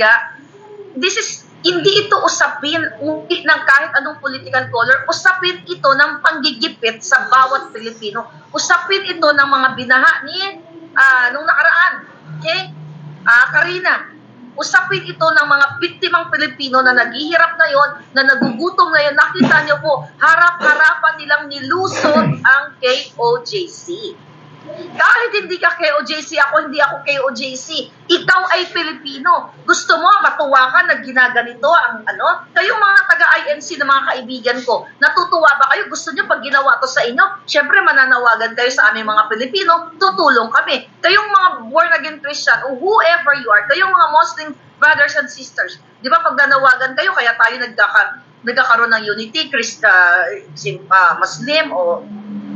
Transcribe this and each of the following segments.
nga, this is, hindi ito usapin ng kahit anong political color. Usapin ito ng panggigipit sa bawat Pilipino. Usapin ito ng mga binaha ni ah, nung nakaraan. Okay? Ah, Karina, usapin ito ng mga biktimang Pilipino na naghihirap ngayon, na nagugutom ngayon. Nakita niyo po, harap-harapan nilang nilusot ang KOJC. Kahit hindi ka KOJC, ako hindi ako KOJC. Ikaw ay Pilipino. Gusto mo matuwa ka na ginaganito ang ano? Kayong mga taga-INC na mga kaibigan ko, natutuwa ba kayo? Gusto niyo pag ginawa to sa inyo? Siyempre mananawagan kayo sa aming mga Pilipino, tutulong kami. Kayong mga born again Christian o whoever you are, kayong mga Muslim brothers and sisters, di ba pag nanawagan kayo, kaya tayo nagkaka, nagkakaroon ng unity, sim- ah, Muslim o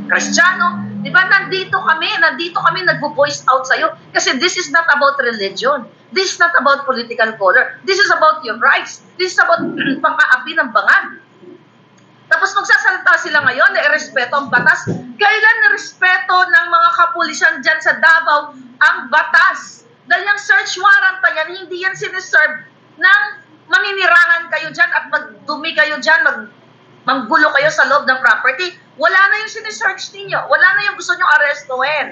Kristiyano, di ba nandito kami, nandito kami nagvo-voice out sa'yo kasi this is not about religion. This is not about political color. This is about your rights. This is about pang-aapi ng bangag. Tapos magsasalita sila ngayon na irespeto ang batas. Kailan respeto ng mga kapulisan dyan sa Davao ang batas? Dahil yung search warrant na yan, hindi yan siniserve ng maninirahan kayo dyan at magdumi kayo dyan, mag, manggulo kayo sa loob ng property. Wala na yung sinisearch ninyo. Wala na yung gusto nyo arestuhin.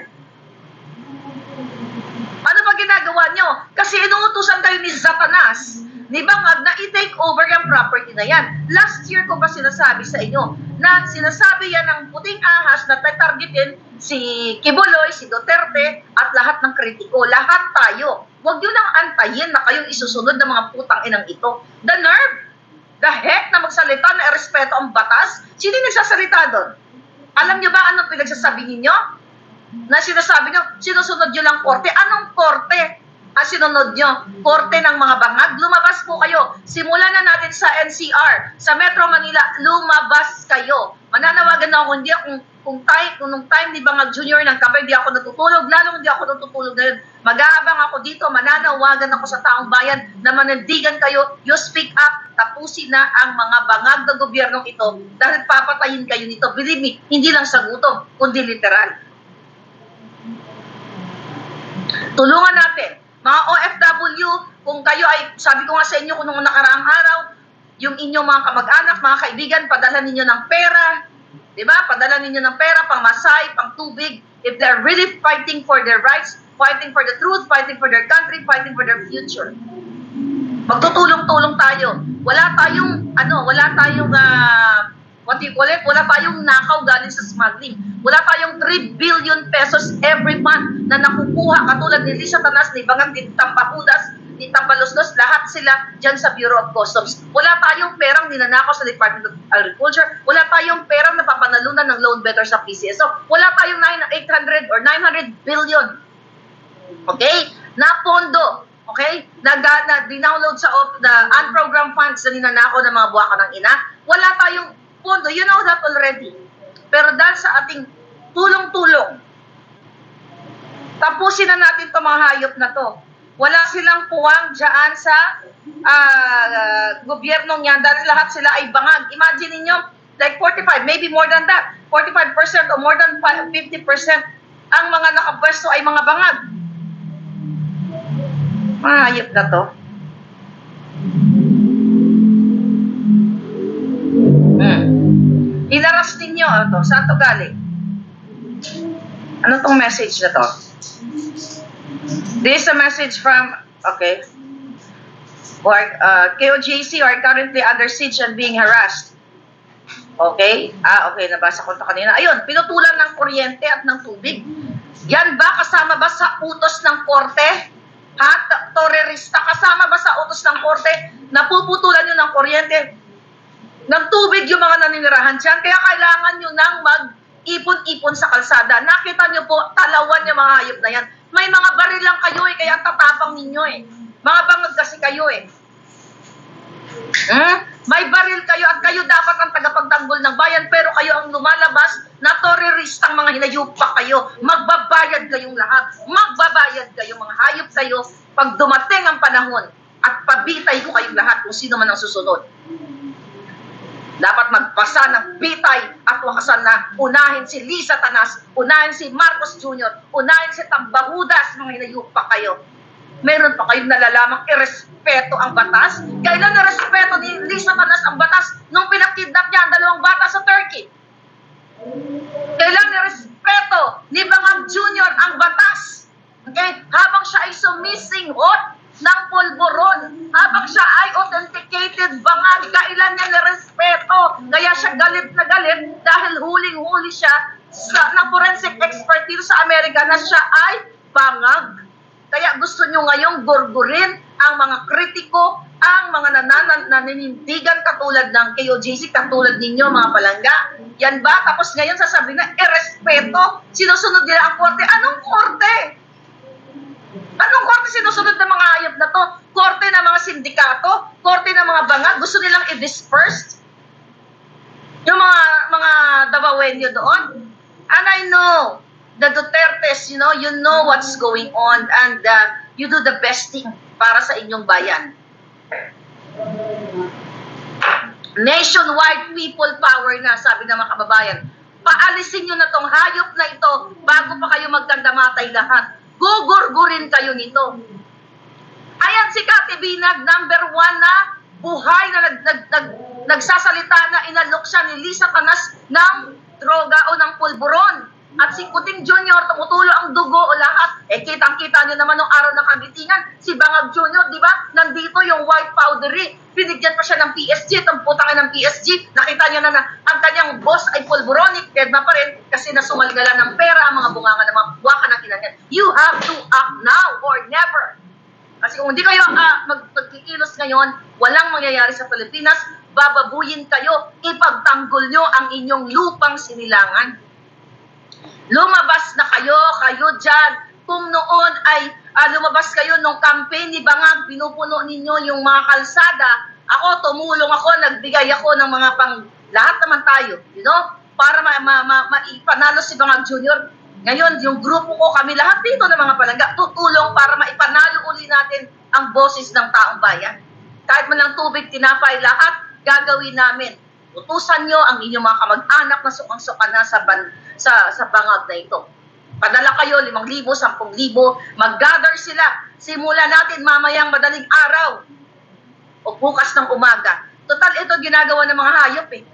Ano ba ginagawa nyo? Kasi inuutusan kayo ni Satanas, ni Bangag, na i-take over yung property na yan. Last year ko ba sinasabi sa inyo na sinasabi yan ng puting ahas na tatargetin si Kibuloy, si Duterte, at lahat ng kritiko. Lahat tayo. Huwag nyo nang antayin na kayong isusunod ng mga putang inang ito. The nerve! The heck na magsalita na respeto ang batas? Sino nagsasalita doon? Alam nyo ba anong pinagsasabi ninyo? na sinasabi nyo, sinusunod nyo lang korte. Anong korte? Ang sinunod nyo, korte ng mga bangag. Lumabas po kayo. Simulan na natin sa NCR, sa Metro Manila, lumabas kayo. Mananawagan na ako, hindi ako, kung, time, kung nung time ni Bangag Junior ng kabay, di ako natutulog, lalong hindi ako natutulog ngayon. Mag-aabang ako dito, mananawagan ako sa taong bayan na manindigan kayo, you speak up, tapusin na ang mga bangag na gobyernong ito dahil papatayin kayo nito. Believe me, hindi lang sa gutom, kundi literal. Tulungan natin. Mga OFW, kung kayo ay, sabi ko nga sa inyo kung nung nakaraang araw, yung inyong mga kamag-anak, mga kaibigan, padala ninyo ng pera, di ba? Padala ninyo ng pera, pang masay, pang tubig. If they're really fighting for their rights, fighting for the truth, fighting for their country, fighting for their future. Magtutulong-tulong tayo. Wala tayong, ano, wala tayong, ah, what do you call it? Wala tayong nakaw galing sa smuggling. Wala tayong 3 billion pesos every month na nakukuha katulad ni Lisa Tanas, ni Bangang, ni ni Tambaloslos, lahat sila dyan sa Bureau of Customs. Wala tayong perang ninanakaw sa Department of Agriculture. Wala tayong perang napapanalunan ng loan better sa PCSO. Wala tayong 9, 800 or 900 billion. Okay? Na pondo. Okay? Na, na dinownload sa op, na unprogrammed funds na ninanakaw ng mga buwaka ng ina. Wala tayong pondo. You know that already. Pero dahil sa ating tulong-tulong, tapusin na natin itong mga hayop na to. Wala silang puwang dyan sa ah, gobyernong yan dahil lahat sila ay bangag. Imagine ninyo, like 45, maybe more than that. 45% or more than 50% ang mga nakapwesto ay mga bangag. Mga hayop na to. Inaras ninyo, ano to? Saan to galing? Ano tong message na to? This is a message from, okay, or, uh, KOJC are currently under siege and being harassed. Okay? Ah, okay, nabasa ko ito kanina. Ayun, pinutulan ng kuryente at ng tubig. Yan ba kasama ba sa utos ng korte? Ha? T- Terorista, kasama ba sa utos ng korte? Napuputulan nyo ng kuryente, ng tubig yung mga naninirahan dyan. Kaya kailangan nyo nang mag-ipon-ipon sa kalsada. Nakita nyo po, talawan yung mga hayop na yan. May mga baril lang kayo eh, kaya tatapang ninyo eh. Mga bangag kasi kayo eh. Hmm? May baril kayo at kayo dapat ang tagapagtanggol ng bayan pero kayo ang lumalabas na teroristang mga hinayupa kayo. Magbabayad kayong lahat. Magbabayad kayo, mga hayop kayo pag dumating ang panahon at pabitay ko kayong lahat kung sino man ang susunod. Dapat magpasa ng bitay at wakasan na unahin si Lisa Tanas, unahin si Marcos Jr., unahin si Tambahudas, mga hinayupa kayo. meron pa kayong nalalamang irespeto ang batas? Kailan na-respeto ni Lisa Tanas ang batas nung pinakidnap niya ang dalawang bata sa Turkey? Kailan ni-respeto ni Bangag Jr. ang batas? Okay? Habang siya ay sumising hot ng pulburon, habang siya ay authenticated bangag, kailan niya ni-respeto? Kaya siya galit na galit dahil huling-huli siya sa, ng forensic expert dito sa Amerika na siya ay bangag. Kaya gusto nyo ngayong gurgurin ang mga kritiko, ang mga nananan, naninindigan katulad ng KOJC, katulad ninyo mga palangga. Yan ba? Tapos ngayon sasabihin na, irespeto, sinusunod nila ang korte. Anong korte? Anong korte sinusunod ng mga hayop na to? Korte ng mga sindikato? Korte ng mga bangag? Gusto nilang i-disperse? Yung mga mga dabawenyo doon? And I know, the Dutertes, you know, you know what's going on and uh, you do the best thing para sa inyong bayan. Nationwide people power na, sabi ng mga kababayan. Paalisin nyo na tong hayop na ito bago pa kayo magkandamatay lahat. Gugurgurin kayo nito. Ayan si Kati Binag, number one na buhay na nag, nag, nag, nagsasalita na inalok siya ni Lisa Canas ng droga o ng pulburon. At si Kuting Junior, tumutulo ang dugo o lahat. Eh, kitang-kita niyo naman nung araw ng kabitingan, si Bangag Junior, di ba? Nandito yung white powdery. Binigyan pa siya ng PSG, itong putangin ng PSG. Nakita niyo na na ang kanyang boss ay pulburonic, dead na pa rin kasi nasumalgala ng pera ang mga bunganga ng mga buwaka ng kinanyan. You have to act now or never. Kasi kung hindi kayo uh, mag magkikilos ngayon, walang mangyayari sa Pilipinas, bababuyin kayo, ipagtanggol nyo ang inyong lupang sinilangan. Lumabas na kayo, kayo dyan. Kung noon ay ah, lumabas kayo nung campaign ni Bangag, pinupuno ninyo yung mga kalsada, ako, tumulong ako, nagbigay ako ng mga pang, lahat naman tayo, you know, para ma, ma, ma, maipanalo si Bangag Junior. Ngayon, yung grupo ko, kami lahat dito ng mga palangga, tutulong para maipanalo uli natin ang boses ng taong bayan. Kahit man lang tubig, tinapay, lahat, gagawin namin. Utusan nyo ang inyong mga kamag-anak na sukang-suka na sa, ban, sa, sa bangag na ito. Padala kayo, 5,000, 10,000, mag-gather sila. Simulan natin mamayang madaling araw o bukas ng umaga. Total, ito ginagawa ng mga hayop eh.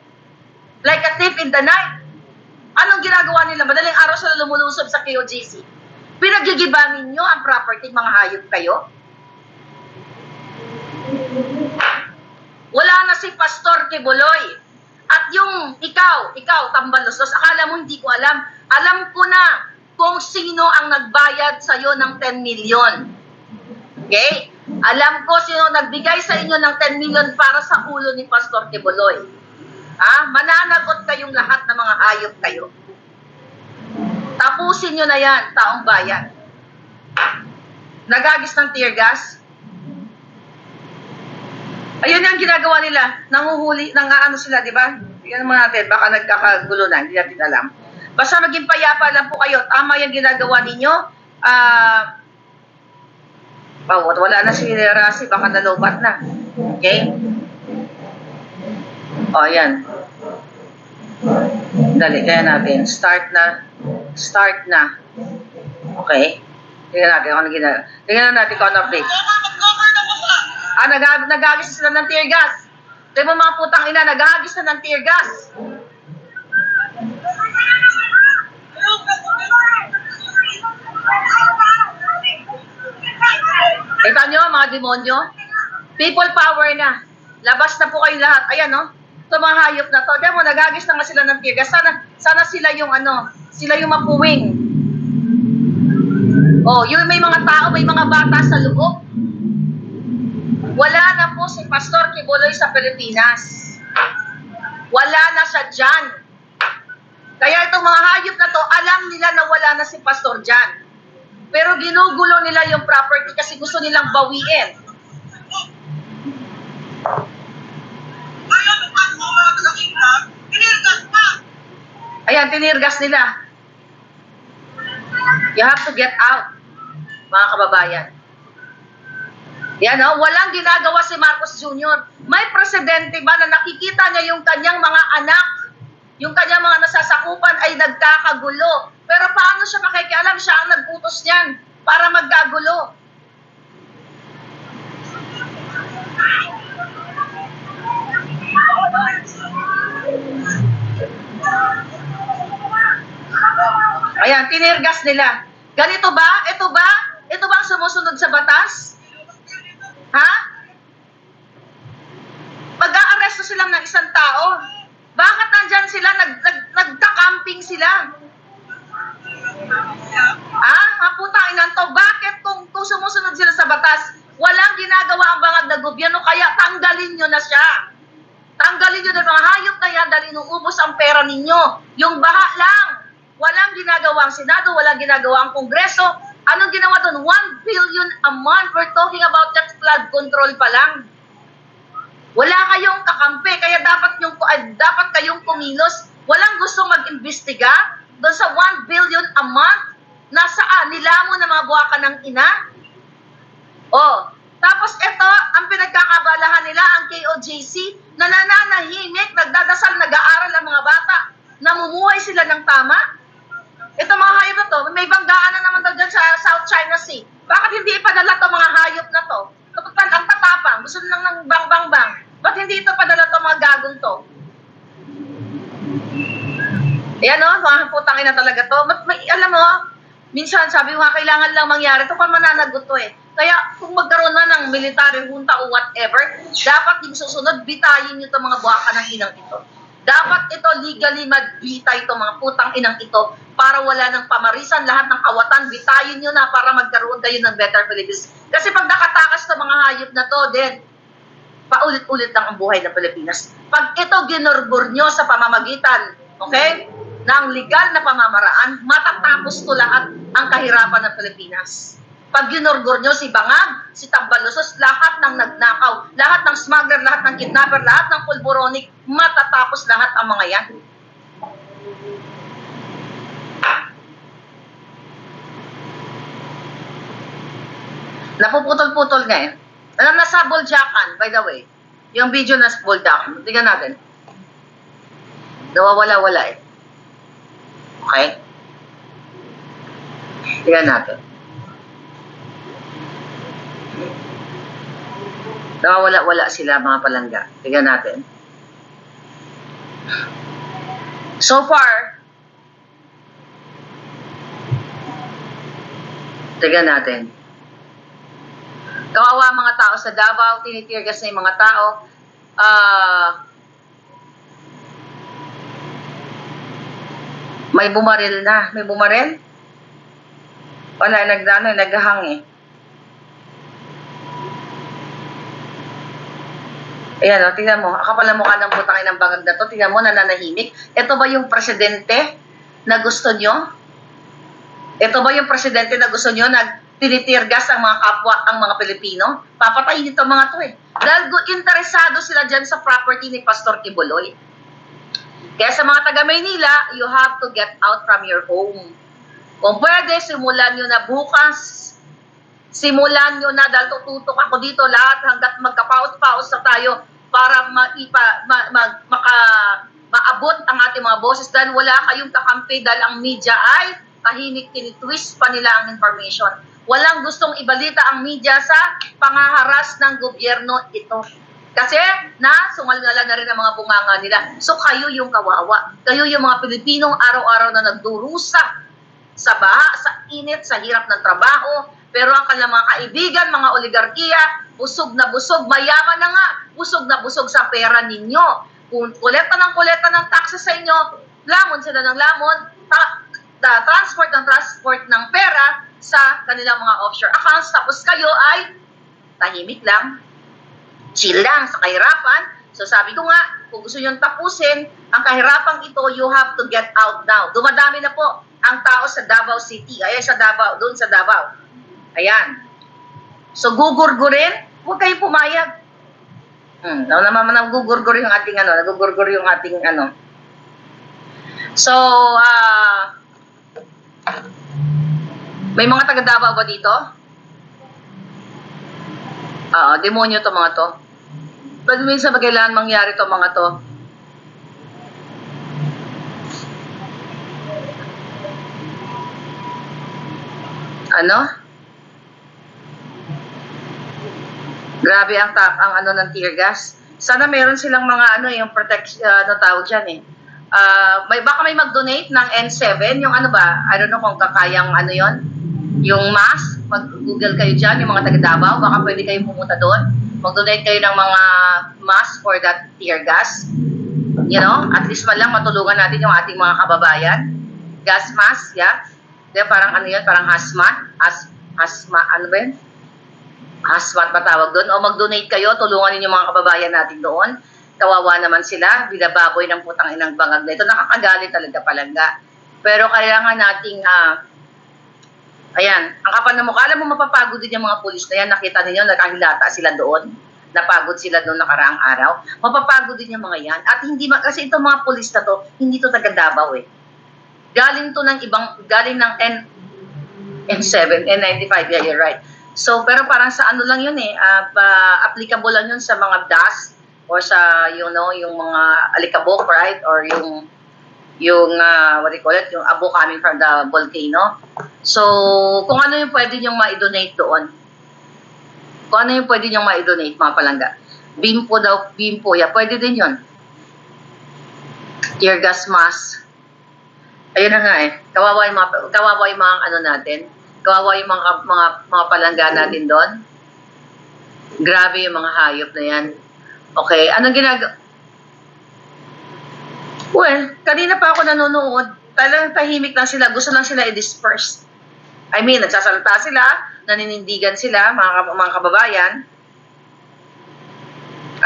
Like a thief in the night. Anong ginagawa nila? Madaling araw sila lumulusob sa KOGC. Pinaggigibangin nyo ang property mga hayop kayo? Wala na si Pastor Kibuloy. At yung ikaw, ikaw, tambalusos, akala mo hindi ko alam. Alam ko na kung sino ang nagbayad sa'yo ng 10 million. Okay? Alam ko sino nagbigay sa inyo ng 10 million para sa ulo ni Pastor Kibuloy. Ha? Mananagot kayong lahat ng mga hayop kayo. Tapusin nyo na yan, taong bayan. Nagagis ng tear gas, Ayun ang ginagawa nila. Nanguhuli, nang ano sila, di ba? Tingnan mo natin, baka nagkakagulo na, hindi natin alam. Basta maging payapa lang po kayo. Tama yung ginagawa ninyo. Ah, uh, wala na si Rasi, baka nalobat na. Okay? O, yan. Dali, kaya natin. Start na. Start na. Okay? Tingnan natin kung ano ginagawa. Tingnan natin kung ano update. Ah, nag nagagis sila ng tear gas. Di ba mga putang ina, nagagis na ng tear gas. Kita nyo, mga demonyo? People power na. Labas na po kayo lahat. Ayan, no? Ito mga hayop na to. Diyan mo, nagagis na nga sila ng tear gas. Sana, sana sila yung ano, sila yung mapuwing. Oh, yung may mga tao, may mga bata sa loob. Wala na po si Pastor Kibuloy sa Pilipinas. Wala na siya dyan. Kaya itong mga hayop na to, alam nila na wala na si Pastor dyan. Pero ginugulo nila yung property kasi gusto nilang bawiin. Ayan, tinirgas nila. You have to get out, mga kababayan. Yan o, walang ginagawa si Marcos Jr. May presidente ba na nakikita niya yung kanyang mga anak, yung kanyang mga nasasakupan ay nagkakagulo. Pero paano siya makikialam? Siya ang nag-utos niyan para magkagulo. Ayan, tinirgas nila. Ganito ba? Ito ba? Ito ba ang sumusunod sa batas? Ha? Pag-aaresto sila ng isang tao, bakit nandyan sila, nag, nag, nagka-camping sila? Ah, mga putang inan to, bakit kung, kung sumusunod sila sa batas, walang ginagawa ang bangag na gobyerno, kaya tanggalin nyo na siya. Tanggalin nyo na mga hayop na yan dahil inuubos ang pera ninyo. Yung baha lang. Walang ginagawa ang Senado, walang ginagawa ang Kongreso. Anong ginawa doon? 1 billion a month. We're talking about that flood control pa lang. Wala kayong kakampi, kaya dapat yung dapat kayong kumilos. Walang gusto mag-imbestiga doon sa 1 billion a month. Nasaan? Nilamon na mga buwaka ng ina? Oh, tapos ito, ang pinagkakabalahan nila, ang KOJC, na nananahimik, nagdadasal, nag-aaral ang mga bata, namumuhay sila ng tama. Ito mga hayop na to, may banggaan na naman daw dyan sa South China Sea. Bakit hindi ipadala to mga hayop na to? Kapag ang tatapang, gusto lang ng bang bang bang. Ba't hindi ito padala to mga gagong to? Ayan o, mga putang ina talaga to. Mat, may, alam mo, minsan sabi mo nga, kailangan lang mangyari. Ito pa mananagot to eh. Kaya kung magkaroon na ng military junta o whatever, dapat yung susunod, bitayin nyo itong mga buwaka ng inang ito. Dapat ito legally magbitay ito mga putang inang ito para wala ng pamarisan, lahat ng kawatan, bitayin nyo na para magkaroon kayo ng better Philippines. Kasi pag nakatakas sa mga hayop na to, then paulit-ulit lang ang buhay ng Pilipinas. Pag ito ginurbur nyo sa pamamagitan, okay, ng legal na pamamaraan, matatapos to lahat ang kahirapan ng Pilipinas. Pag ginurgur nyo si Bangag, si Tambalusos, lahat ng nagnakaw, lahat ng smuggler, lahat ng kidnapper, lahat ng pulboronic, matatapos lahat ang mga yan. Napuputol-putol nga eh. Alam na sa Boljakan, by the way. Yung video na sa Boljakan. Tingnan natin. Nawawala-wala eh. Okay? Tingnan natin. Nawawala-wala sila mga palangga. Tingnan natin. So far, tingnan natin. Kawawa mga tao sa Davao, tinitirgas na yung mga tao. Ah... may bumaril na. May bumaril? Wala, nagdano, naghahang eh. Ayan, o, tingnan mo. Kapal na mukha ng putangin ng bangag na to. Tingnan mo, nananahimik. Ito ba yung presidente na gusto nyo? Ito ba yung presidente na gusto nyo na tinitirgas ang mga kapwa, ang mga Pilipino? Papatayin ito mga to eh. Dahil interesado sila dyan sa property ni Pastor Kibuloy. Kaya sa mga taga Maynila, you have to get out from your home. Kung pwede, simulan nyo na bukas. Simulan nyo na dahil tututok ako dito lahat hanggat magkapaos-paos na tayo para maipa, ma, ma- maka, maabot ang ating mga boses dahil wala kayong kakampi dahil ang media ay tahimik tinitwist pa nila ang information. Walang gustong ibalita ang media sa pangaharas ng gobyerno ito. Kasi na sungal-ngalan na rin ang mga bunganga nila. So kayo yung kawawa. Kayo yung mga Pilipinong araw-araw na nagdurusa sa baha, sa init, sa hirap ng trabaho. Pero ang kanilang mga kaibigan, mga oligarkiya, busog na busog, mayaman na nga, busog na busog sa pera ninyo. Kung kolekta ng kolekta ng taxes sa inyo, lamon sila ng lamon, ta- ta- transport ng transport ng pera sa kanilang mga offshore accounts. Tapos kayo ay tahimik lang, chill lang sa kahirapan. So sabi ko nga, kung gusto nyo tapusin, ang kahirapang ito, you have to get out now. Dumadami na po ang tao sa Davao City. Ayan sa Davao, doon sa Davao. Ayan. So gugurgurin, huwag kayong pumayag. Hmm, no, naman nagugurgur yung ating ano, nagugurgur yung ating ano. So, ah, may mga taga Davao ba dito? Oo, demonyo to mga to. Pag minsan ba kailangan mangyari to mga to? Ano? Grabe ang tap ang ano ng tear gas. Sana meron silang mga ano yung protect uh, ano tawag diyan eh. Ah, may baka may mag-donate ng N7, yung ano ba? I don't know kung kakayang ano 'yon. Yung mask, mag-google kayo diyan, yung mga taga Davao, baka pwede kayong pumunta doon. Mag-donate kayo ng mga mask for that tear gas. You know, at least man lang matulungan natin yung ating mga kababayan. Gas mask, yeah. Ba, parang ano yun, parang hazmat. Has, hazmat, ano ba yun? Hazmat ba tawag doon? O mag-donate kayo, tulungan ninyo mga kababayan natin doon. Kawawa naman sila, bilababoy ng putang inang bangag na ito. Nakakagalit talaga palangga. Pero kailangan nating, ah, ayan, ang kapal na mukha, alam mo mapapagod din yung mga pulis na yan. Nakita ninyo, nakahilata sila doon. Napagod sila doon nakaraang araw. Mapapagod din yung mga yan. At hindi, kasi itong mga pulis na to, hindi to taga Davao eh. Galing to ng ibang, galing ng N, N7, N95, yeah, you're right. So, pero parang sa ano lang yun eh, ah, pa- applicable lang yun sa mga dust or sa, you know, yung mga alikabok, right? Or yung, yung, ah, what do you call it, yung abo coming from the volcano. So, kung ano yung pwede niyong ma-donate doon, kung ano yung pwede niyong ma-donate, mga palangga. Bimpo daw, bimpo, yeah, pwede din yun. Tear gas mask. Ayun na nga eh. Kawawa yung mga, kawawa yung mga ano natin. Kawawa yung mga, mga, mga palangga natin doon. Grabe yung mga hayop na yan. Okay, anong ginagawa? Well, kanina pa ako nanonood. Talagang tahimik lang sila. Gusto lang sila i-disperse. I mean, nagsasalita sila, naninindigan sila, mga, mga kababayan.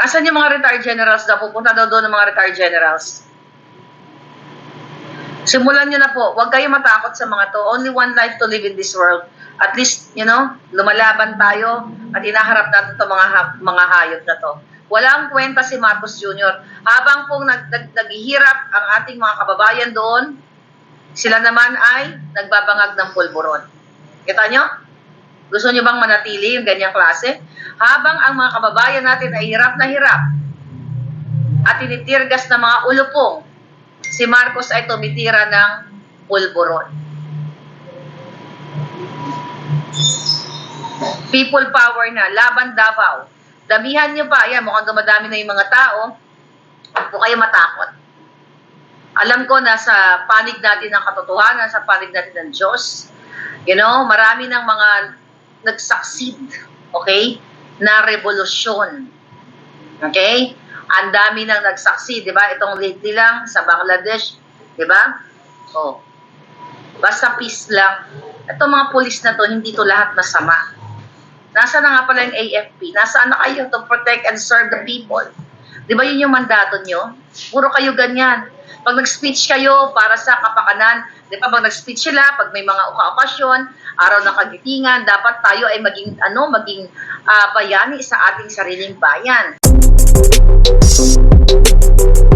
Asan yung mga retired generals na pupunta daw doon ng mga retired generals? Simulan nyo na po. Huwag kayo matakot sa mga to. Only one life to live in this world. At least, you know, lumalaban tayo at inaharap natin to mga, ha- mga hayop na to. Walang kwenta si Marcos Jr. Habang pong nag, nag, naghihirap ang ating mga kababayan doon, sila naman ay nagbabangag ng pulburon. Kita nyo? Gusto nyo bang manatili yung ganyang klase? Habang ang mga kababayan natin ay hirap na hirap at tinitirgas ng mga ulupong, si Marcos ay tumitira ng pulburon. People power na, laban Davao. Damihan niyo pa, yan, mukhang dumadami na yung mga tao. Huwag po kayo matakot. Alam ko, nasa panig natin ng katotohanan, sa panig natin ng Diyos. You know, marami ng mga nag-succeed, okay, na revolusyon. Okay? Ang dami nang nag-succeed, di ba? Itong lately lang sa Bangladesh, di ba? Oh. Basta peace lang. Itong mga pulis na to, hindi to lahat masama. Nasa na nga pala yung AFP? Nasaan na kayo to protect and serve the people? Di ba yun yung mandato nyo? Puro kayo ganyan. Pag nag-speech kayo para sa kapakanan, di ba pag nag-speech sila, pag may mga okasyon, araw ng kagitingan, dapat tayo ay maging, ano, maging ah, bayani sa ating sariling bayan. Thank you.